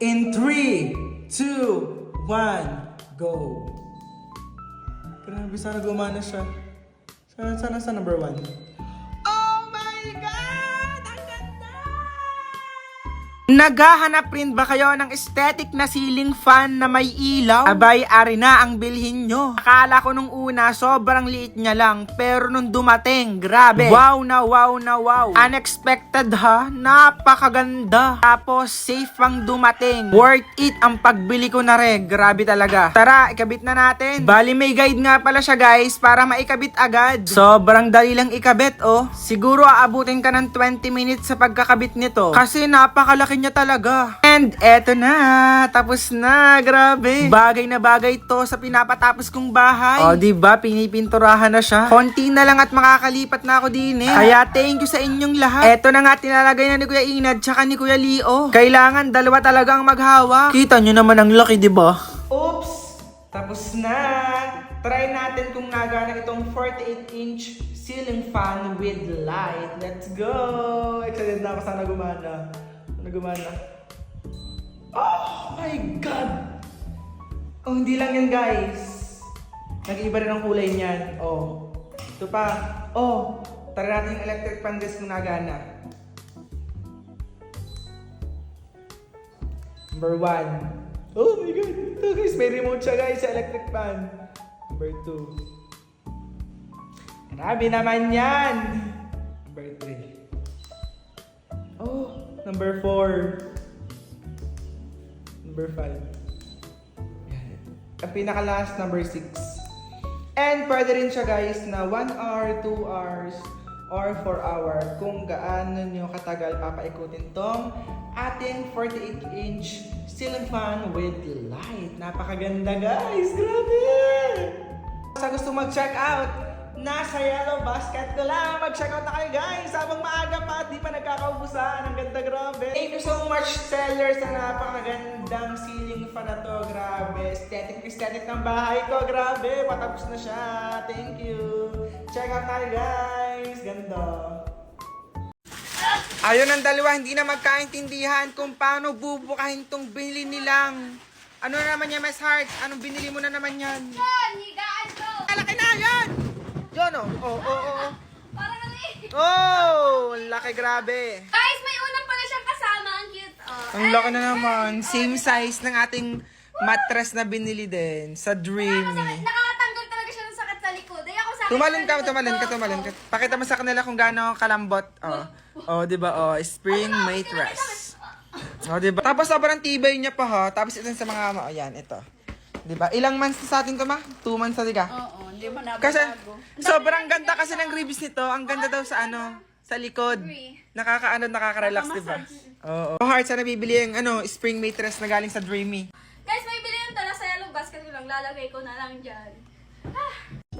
In 3, 2, 1, go! Grabe, sana gumana siya. Sana, sana sa number 1. Oh my God! Naghahanap rin ba kayo ng aesthetic na ceiling fan na may ilaw? Abay, ari na ang bilhin nyo. Akala ko nung una, sobrang liit niya lang. Pero nung dumating, grabe. Wow na wow na wow. Unexpected ha? Napakaganda. Tapos, safe pang dumating. Worth it ang pagbili ko na rin. Grabe talaga. Tara, ikabit na natin. Bali, may guide nga pala siya guys para maikabit agad. Sobrang dali lang ikabit oh. Siguro aabutin ka ng 20 minutes sa pagkakabit nito. Kasi napakalaki niya talaga. And eto na, tapos na, grabe. Bagay na bagay to sa pinapatapos kong bahay. O, di ba pinipinturahan na siya. Konti na lang at makakalipat na ako din eh. Kaya thank you sa inyong lahat. Eto na nga tinalagay na ni Kuya Inad tsaka ni Kuya Leo. Kailangan dalawa talagang maghawak. Kita nyo naman ang laki, di ba? Oops! Tapos na! Try natin kung nagana itong 48-inch ceiling fan with light. Let's go! Excited na ako sana gumana. Sana gumana. Oh my God! Oh, hindi lang yan guys. Nag-iba rin ang kulay niyan. Oh. Ito pa. Oh. Try natin yung electric fan guys kung nagana. Number one. Oh my God! Ito guys, may remote siya guys sa electric fan. Number two. Grabe naman yan! Number three. Oh, number four. Number five. Yan. Ang pinaka-last, number six. And pwede rin siya guys na 1 hour, 2 hours, or 4 hour kung gaano nyo katagal papaikutin tong ating 48-inch ceiling fan with light. Napakaganda guys! Grabe! Sa gusto mag-check out, nasa yellow basket ko lang. Mag-check out na kayo guys habang maaga pa at di pa nagkakaubusan. Ang ganda, grabe. Thank you so much sellers sa napakagandang ceiling fan na to. Grabe. Aesthetic aesthetic ng bahay ko. Grabe. Patapos na siya. Thank you. Check out tayo guys. Ganda. Ayun ang dalawa, hindi na magkaintindihan kung paano bubukahin tong binili nilang. Ano na naman yan, Miss Heart? Anong binili mo na naman yan? Yan! Higaan ko! Malaki na yan! Yun oh. Oh, oh, oh. oh. Parang ano eh. Oh, laki grabe. Guys, may unang pala siyang kasama. Ang cute. Oh. Ang laki na naman. Same size ng ating mattress na binili din sa Dreamy. Nakakatanggal talaga siya ng sakit sa likod. Ay ako sa akin. Tumalon ka, sa likod tumalon ka, tumalon ka. Pakita mo sa kanila kung gaano kalambot. Oh, oh di ba? Oh, spring mattress. Oh, di ba? Tapos sobrang tibay niya pa ha. Tapos ito sa mga, oh, yan, ito. Di ba? Ilang months na sa atin to ma? Two months na, di ka? Oo, hindi mo nababago. Kasi, sobrang ganda kasi ng ribs nito. Ang ganda daw sa ano, sa likod. Nakakaano, nakaka-relax, di ba? Oo. Oh, heart, sana bibili yung ano, spring mattress na galing sa Dreamy. Guys, may bilhin to. Nasa yellow basket ko lang. Lalagay ko na lang dyan.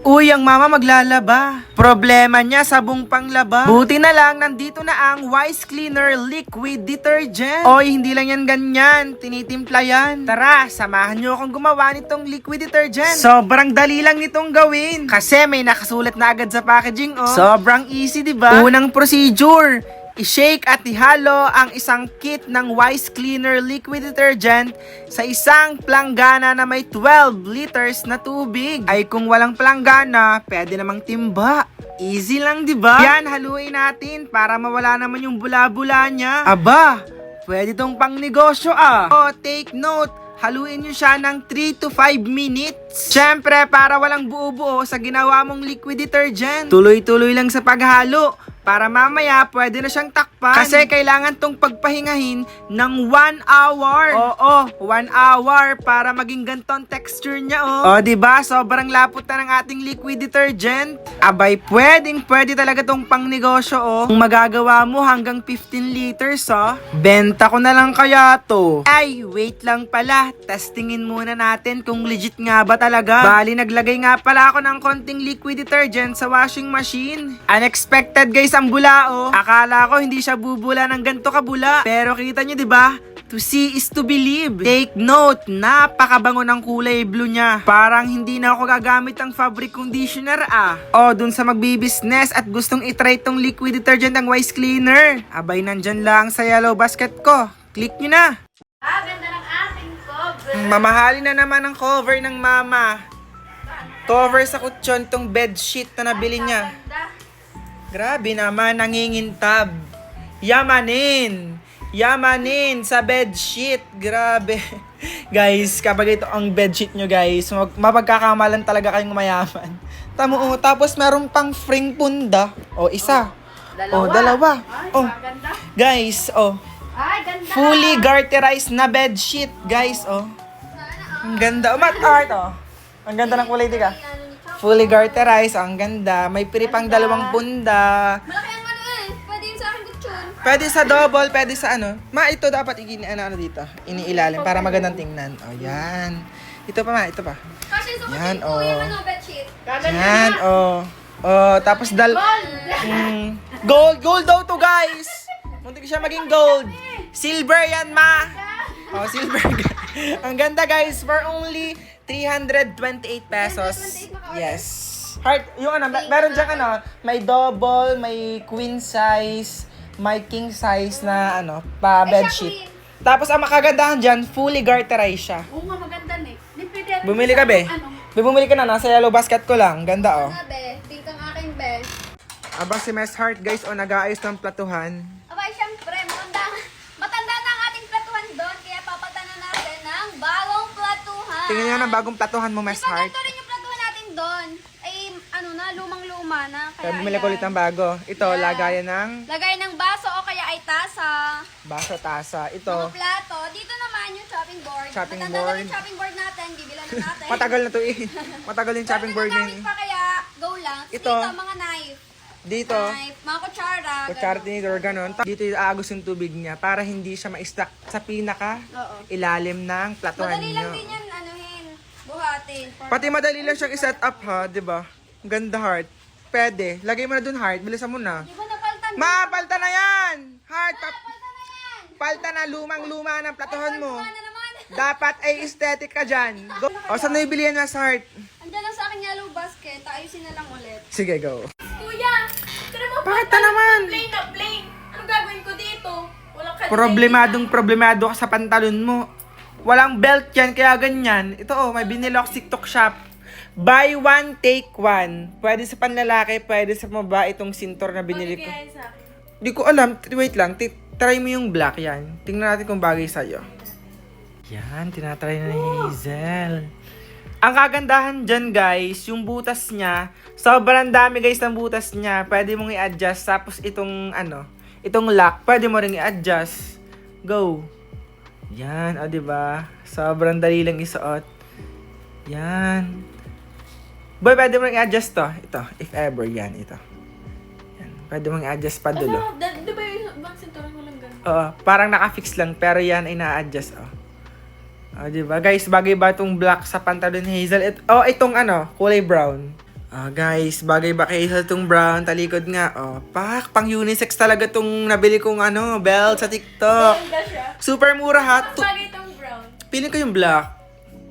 Uy, ang mama maglalaba. Problema niya, sabong panglaba. Buti na lang, nandito na ang Wise Cleaner Liquid Detergent. Oy, hindi lang yan ganyan. Tinitimpla yan. Tara, samahan niyo akong gumawa nitong liquid detergent. Sobrang dali lang nitong gawin. Kasi may nakasulat na agad sa packaging, oh. Sobrang easy, di ba? Unang procedure. I-shake at ihalo ang isang kit ng Wise Cleaner Liquid Detergent sa isang planggana na may 12 liters na tubig. Ay kung walang planggana, pwede namang timba. Easy lang, di ba? Yan, haluin natin para mawala naman yung bula-bula niya. Aba, pwede tong pang negosyo ah. Oh, take note, haluin nyo siya ng 3 to 5 minutes. Siyempre, para walang buo-buo sa ginawa mong liquid detergent. Tuloy-tuloy lang sa paghalo. Para mamaya, pwede na siyang takpan. Kasi kailangan tong pagpahingahin ng 1 hour. Oo, 1 hour para maging ganton texture niya, oh. O, di ba? Sobrang lapot na ng ating liquid detergent. Abay, pwedeng pwede talaga tong pang negosyo, oh. Kung magagawa mo hanggang 15 liters, oh. Benta ko na lang kaya to. Ay, wait lang pala. Testingin muna natin kung legit nga ba talaga. Bali, naglagay nga pala ako ng konting liquid detergent sa washing machine. Unexpected guys ang bulao. Akala ko hindi siya bubula ng ganto kabula. Pero kita nyo, di ba? To see is to believe. Take note, napakabango ng kulay blue niya. Parang hindi na ako gagamit ng fabric conditioner ah. O, dun sa magbi-business at gustong itry tong liquid detergent ng Wise Cleaner. Abay, nandyan lang sa yellow basket ko. Click nyo na. Ah, ganda ng Mamahalin na naman ang cover ng mama. Cover sa kutsyon tong bedsheet na nabili niya. Ganda. Grabe naman, nangingintab. Yamanin! Yamanin sa bedsheet. Grabe. guys, kapag ito ang bedsheet nyo guys, mag- mapagkakamalan talaga kayong mayaman. Tamo, oh, tapos meron pang frame punda. O, isa. O, dalawa. Oh, Ganda. guys, oh. Ay, ganda. Fully garterized na bedsheet, guys, oh. Ang ganda. Umat art, oh. Ang ganda ng kulay, di ka? Fully garterized, ang ganda. May piripang dalawang punda. Malaki ang ano eh. Pwede yun sa akin kutsyon. Pwede sa double, pwede sa ano. Ma, ito dapat igini ano, ano dito. Iniilalim para magandang tingnan. Oh, yan. Ito pa ma, ito pa. Kasi sa Yan, kutsyon ko yung oh. ano, bedsheet. Yan, oh. Oh, tapos dal... Mm, gold, gold daw to, guys. Muntik siya maging gold. Silver yan, ma. Oh, silver. ang ganda, guys. For only 328 pesos. Yes. Heart, yung ano, mer- meron dyan ano, may double, may queen size, may king size na ano, pa bedsheet. Tapos ang makagandahan dyan, fully garterized siya. Oo nga, maganda eh. Pwede. Bumili ka, be? Ano? Be, bumili ka na, nasa yellow basket ko lang. Ganda, oh. Ano, be? Pink ang akin, be. Abang si Miss Heart, guys, o nag-aayos ng platuhan. Abay, syempre, matanda, matanda na ang ating platuhan doon, kaya papatanan natin ng bagong Tingnan nga ng bagong platuhan mo, ba Heart. ganito rin yung platuhan natin doon? Ay, ano na, lumang-luma na. Kaya Kaya bumili ko ayan. ulit ng bago. Ito, Yeah. lagayan ng Lagay ng baso o kaya ay tasa. baso tasa. Mga Ito, plato. Dito naman yung chopping board. Chopping Matanda board. na yung chopping board natin. Bibilan na natin. matagal na to eh. Matagal yung chopping board Pero yun. gamit pa kaya, go lang. Ito. Dito, mga knife. Dito, Knife, mga kutsara. kutsara ganun. tinidor, ganun. Dito yung aagos yung tubig niya para hindi siya ma-stack sa pinaka Oo. ilalim ng platuhan Madali lang niyo. din yan, Pati madali lang siyang i-set up ha, di ba? Ang Ganda heart. Pwede. Lagay mo na dun heart. Bilisan mo na. Di ba napaltan? Mapalta na yan! Heart, pap- Napaltan na yan! palta na lumang-luma ng platuhan mo. Ano na naman? Dapat ay aesthetic ka dyan. Go. O, saan na ibili yan na sa heart? Andiyan lang sa akin yellow basket. Ayusin na lang ulit. Sige, go. Kuya! Tara mo Bakit na naman? Plain na plain. Anong gagawin ko dito? Walang kadena. Problemadong problemado ka sa pantalon mo. Walang belt yan, kaya ganyan. Ito oh, may binili ako TikTok shop. Buy one, take one. Pwede sa panlalaki, pwede sa babae itong sintor na binili ko. sa akin. Di ko alam. Wait lang. T- try mo yung black yan. Tingnan natin kung bagay sa'yo. Yan, tinatry na ni Hazel. Ang kagandahan dyan, guys, yung butas niya, sobrang dami, guys, ng butas niya. Pwede mong i-adjust. Tapos itong, ano, itong lock, pwede mo ring i-adjust. Go. Yan, o, di ba? Sobrang dali lang isuot. Yan. Boy, pwede mo ring i-adjust to. Ito, if ever, yan, ito. Yan. Pwede mong i-adjust pa dulo. Ano? Di ba yung bang sinturon mo lang ganun? Oo, parang naka-fix lang, pero yan ay na-adjust, oh. Oh, di ba? Guys, bagay ba itong black sa pantalon ni Hazel? It, oh, itong ano, kulay brown. Ah, guys, bagay ba kay Hazel itong brown? Talikod nga, oh. Pak, pang unisex talaga itong nabili kong ano, belt sa TikTok. Super mura ha. Tu- Bagay itong brown. Pili ko yung black.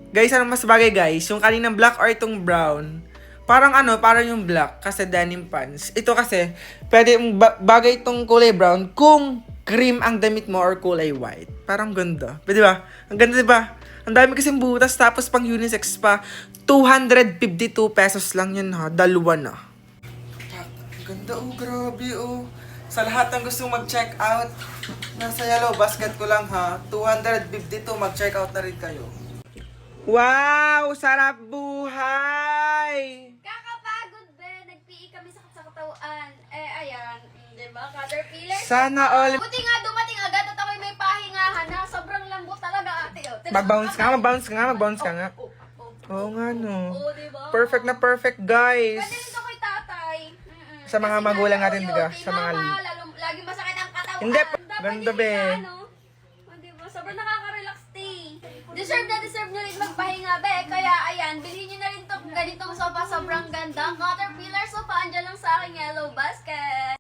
Guys, ano mas bagay guys? Yung kaninang black or itong brown? Parang ano, parang yung black kasi denim pants. Ito kasi, pwede ba- bagay itong kulay brown kung cream ang damit mo or kulay white. Parang ganda. Pwede ba? Ang ganda, di ba? Ang dami kasing butas tapos pang unisex pa. 252 pesos lang yun ha. Dalawa na. Ganda oh, grabe oh. Sa lahat ng gustong mag-check out, nasa yellow basket ko lang ha. 252, mag-check out na rin kayo. Wow! Sarap buhay! Kakapagod, be. Nag-PE kami sa, sa katawan. Eh, ayan. mm, Di ba? Caterpillar. Sana all... Buti nga dumating agad at ako'y may pahingahan na sobrang lambot talaga ate. Oh. Tingnan Mag-bounce ka mag-bounce ka nga, mag-bounce ka nga. Oh, oh, Oo nga no. Perfect na perfect guys. Rin ito kay tatay. Mm-mm. Sa mga Kasi magulang natin, yun, Sa mga- mama, lalo, lagi masakit ang katawan. Hindi, Dapat ganda, hindi be. ka, ano, oh, di ba? Sobrang nakaka-relax day. Deserve na deserve nyo rin magpahinga, be. Kaya, ayan, bilhin nyo na rin to ganitong sofa. Sobrang ganda. Caterpillar sofa, andyan lang sa aking yellow basket.